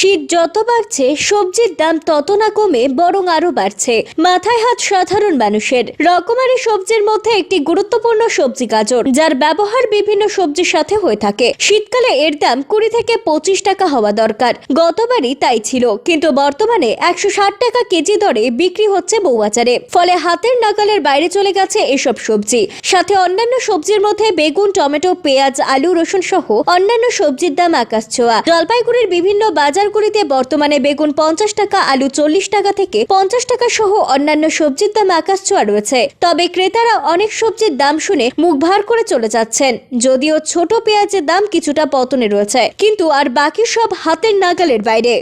শীত যত বাড়ছে, সবজির দাম তত না কমে, বরং আরও বাড়ছে। মাথায় হাত সাধারণ মানুষের। রকমারি সবজির মধ্যে একটি গুরুত্বপূর্ণ সবজি গাজর, যার ব্যবহার বিভিন্ন সবজির সাথে হয়ে থাকে। শীতকালে এর দাম কুড়ি থেকে পঁচিশ টাকা হওয়া দরকার। গতবারই তাই ছিল, কিন্তু বর্তমানে একশো ষাট টাকা কেজি দরে বিক্রি হচ্ছে বউবাজারে ফলে হাতের নাগালের বাইরে চলে গেছে এসব সবজি। সাথে অন্যান্য সবজির মধ্যে বেগুন, টমেটো, পেঁয়াজ, আলু, রসুন সহ অন্যান্য সবজির দাম আকাশ ছোঁয়া। জলপাইগুড়ির বিভিন্ন বাজারগুলিতে বর্তমানে বেগুন পঞ্চাশ টাকা আলু চল্লিশ টাকা থেকে পঞ্চাশ টাকা সহ অন্যান্য সবজির দাম আকাশ ছোঁয়া রয়েছে। তবে ক্রেতারা অনেক সবজির দাম শুনে মুখ ভার করে চলে যাচ্ছেন। যদিও ছোট পেঁয়াজের দাম কিছুটা পতনে রয়েছে কিন্তু আর বাকি সব হাতের নাগালের বাইরে।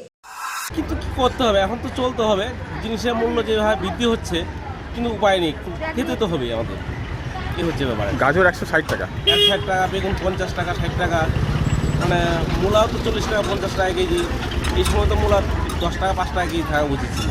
কিন্তু কি করতে হবে? এখন তো চলতে হবে। জিনিসের মূল্য যেভাবে বৃদ্ধি হচ্ছে কিন্তু উপায় নেই। খেতে তো হবে আমাদের। কি হচ্ছে ব্যাপারে। গাজর একশো ষাট টাকা। এক ষাট টাকা বেগুন পঞ্চাশ টাকা ষাট টাকা। মানে মূলাও তো চল্লিশ টাকা, পঞ্চাশ টাকা কেজি। এই সময় তো মূলা দশ টাকা, পাঁচ টাকা কেজি থাকা উচিত ছিল।